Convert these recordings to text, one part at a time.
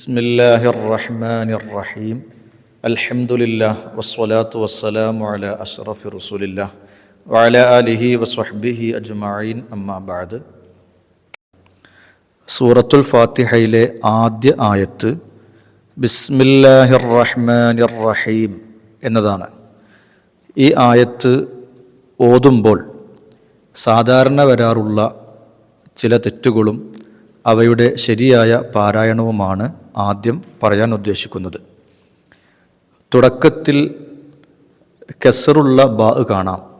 بسم الله الرحمن الرحيم الحمد لله والصلاة والسلام على أشرف رسول الله وعلى آله وصحبه أجمعين أما بعد സൂറത്തുൽ ഫാത്തിഹയിലെ ആദ്യ ആയത്ത് ബിസ്മില്ലാഹിർ റഹ്മാനിർ റഹീം എന്നതാണ് ഈ ആയത്ത് ഓതുമ്പോൾ സാധാരണ വരാറുള്ള ചില തെറ്റുകളും അവയുടെ ശരിയായ പാരായണവുമാണ് ആദ്യം പറയാൻ ഉദ്ദേശിക്കുന്നത്. തുടക്കത്തിൽ കെസറുള്ള ബാ കാണാം.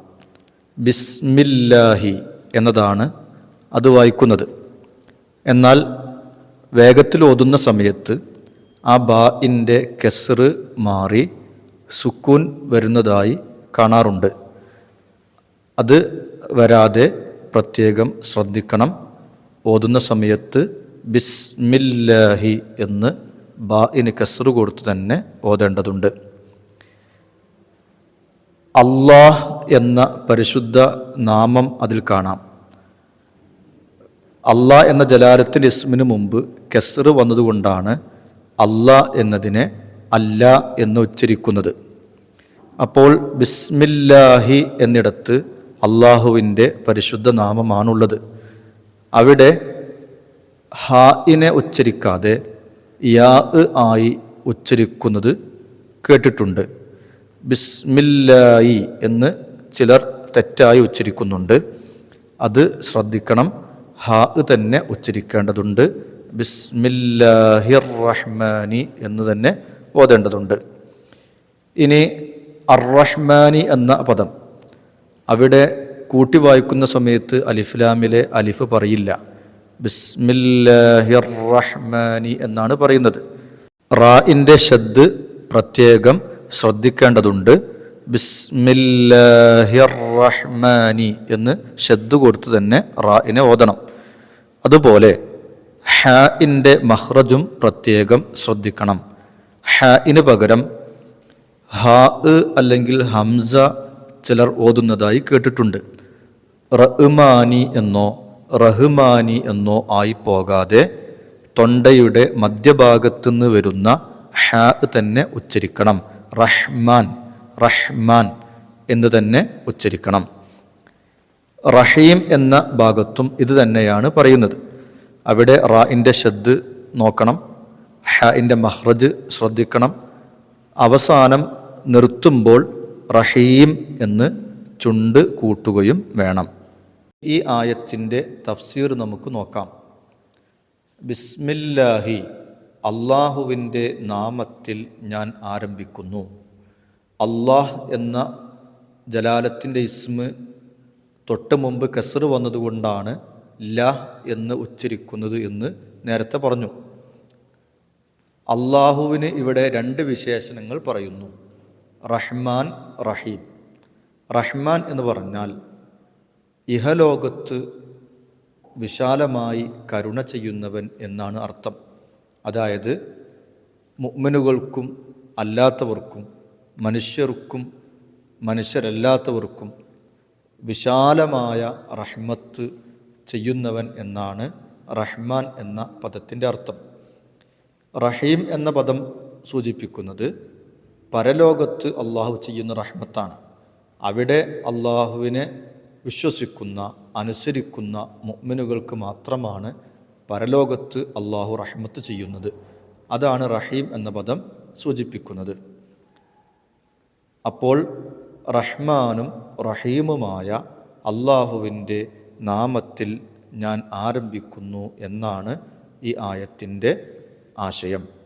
ബിസ്മില്ലാഹി എന്നതാണ് അത് വായിക്കുന്നത്. എന്നാൽ വേഗത്തിൽ ഓതുന്ന സമയത്ത് ആ ബാഇന്റെ കെസറ് മാറി സുക്കൂൻ വരുന്നതായി കാണാറുണ്ട്. അത് വരാതെ പ്രത്യേകം ശ്രദ്ധിക്കണം. ഓതുന്ന സമയത്ത് ബിസ്മില്ലാഹി എന്ന് ബാഇന് കസറ് കൊടുത്ത് തന്നെ ഓതേണ്ടതുണ്ട്. അള്ളാഹ് എന്ന പരിശുദ്ധ നാമം അതിൽ കാണാം. അള്ളാഹ് എന്ന ജലാലത്തിന്റെ ഇസ്മിന് മുമ്പ് കെസറ് വന്നതുകൊണ്ടാണ് അള്ളാഹ് എന്നതിനെ അല്ല എന്ന് ഉച്ചരിക്കുന്നത്. അപ്പോൾ ബിസ്മില്ലാഹി എന്നിടത്ത് അള്ളാഹുവിന്റെ പരിശുദ്ധ നാമമാണുള്ളത്. അവിടെ ഹായിനെ ഉച്ചരിക്കാതെ യാ ആയി ഉച്ചരിക്കുന്നത് കേട്ടിട്ടുണ്ട്. ബിസ്മില്ലായി എന്ന് ചിലർ തെറ്റായി ഉച്ചരിക്കുന്നുണ്ട്. അത് ശ്രദ്ധിക്കണം. ഹാ തന്നെ ഉച്ചരിക്കേണ്ടതുണ്ട്. ബിസ്മില്ലാഹിർ റഹ്മാനി എന്ന് തന്നെ ഓതേണ്ടതുണ്ട്. ഇനി അർ റഹ്മാനി എന്ന പദം. അവിടെ കൂട്ടി വായിക്കുന്ന സമയത്ത് അലിഫ്ലാമിലെ അലിഫ് പറയില്ല. ബിസ്മില്ലാഹിർ റഹ്മാനി എന്നാണ് പറയുന്നത്. റാഇന്റെ ശബ്ദ് പ്രത്യേകം ശ്രദ്ധിക്കേണ്ടതുണ്ട്. ബിസ്മില്ലാഹിർ റഹ്മാനി എന്ന് ശബ്ദ് കൊടുത്ത് തന്നെ റാഇനെ ഓതണം. അതുപോലെ ഹാഇന്റെ മഹ്റജും പ്രത്യേകം ശ്രദ്ധിക്കണം. ഹാഇന് പകരം ഹാ അല്ലെങ്കിൽ ഹംസ ചിലർ ഓതുന്നതായി കേട്ടിട്ടുണ്ട്. റഹ്മാനി എന്നോ റഹ്മാനി എന്നോ ആയി പോകാതെ തൊണ്ടയുടെ മധ്യഭാഗത്തുനിന്ന് വരുന്ന ഹാ തന്നെ ഉച്ചരിക്കണം. റഹ്മാൻ റഹ്മാൻ എന്ന് തന്നെ ഉച്ചരിക്കണം. റഹീം എന്ന ഭാഗത്തും ഇത് തന്നെയാണ് പറയുന്നത്. അവിടെ റാഇന്റെ ഷദ് നോക്കണം. ഹാഇന്റെ മഹ്റജ് ശ്രദ്ധിക്കണം. അവസാനം നിർത്തുമ്പോൾ റഹീം എന്ന് ചുണ്ട് കൂട്ടുകയും വേണം. ഈ ആയത്തിന്റെ തഫ്സീർ നമുക്ക് നോക്കാം. ബിസ്മില്ലാഹി അള്ളാഹുവിന്റെ നാമത്തിൽ ഞാൻ ആരംഭിക്കുന്നു. അള്ളാഹ് എന്ന ജലാലത്തിന്റെ ഇസ്മ് തൊട്ട് മുമ്പ് കെസർ വന്നതുകൊണ്ടാണ് ല എന്ന് ഉച്ചരിക്കുന്നത് എന്ന് നേരത്തെ പറഞ്ഞു. അള്ളാഹുവിന് ഇവിടെ രണ്ട് വിശേഷണങ്ങൾ പറയുന്നു. റഹ്മാൻ റഹീം. റഹ്മാൻ എന്ന് പറഞ്ഞാൽ ഇഹലോകത്ത് വിശാലമായി കരുണ ചെയ്യുന്നവൻ എന്നാണ് അർത്ഥം. അതായത് മുഅ്മിനുകൾക്കും അല്ലാത്തവർക്കും മനുഷ്യർക്കും മനുഷ്യരല്ലാത്തവർക്കും വിശാലമായ റഹ്മത്ത് ചെയ്യുന്നവൻ എന്നാണ് റഹ്മാൻ എന്ന പദത്തിന്റെ അർത്ഥം. റഹീം എന്ന പദം സൂചിപ്പിക്കുന്നത് പരലോകത്ത് അള്ളാഹു ചെയ്യുന്ന റഹ്മത്താണ്. അവിടെ അള്ളാഹുവിനെ വിശ്വസിക്കുന്ന അനുസരിക്കുന്ന മുഅ്മിനുകൾക്ക് മാത്രമാണ് പരലോകത്ത് അള്ളാഹു റഹ്മത്ത് ചെയ്യുന്നത്. അതാണ് റഹീം എന്ന പദം സൂചിപ്പിക്കുന്നത്. അപ്പോൾ റഹ്മാനും റഹീമുമായ അള്ളാഹുവിന്റെ നാമത്തിൽ ഞാൻ ആരംഭിക്കുന്നു എന്നാണ് ഈ ആയത്തിന്റെ ആശയം.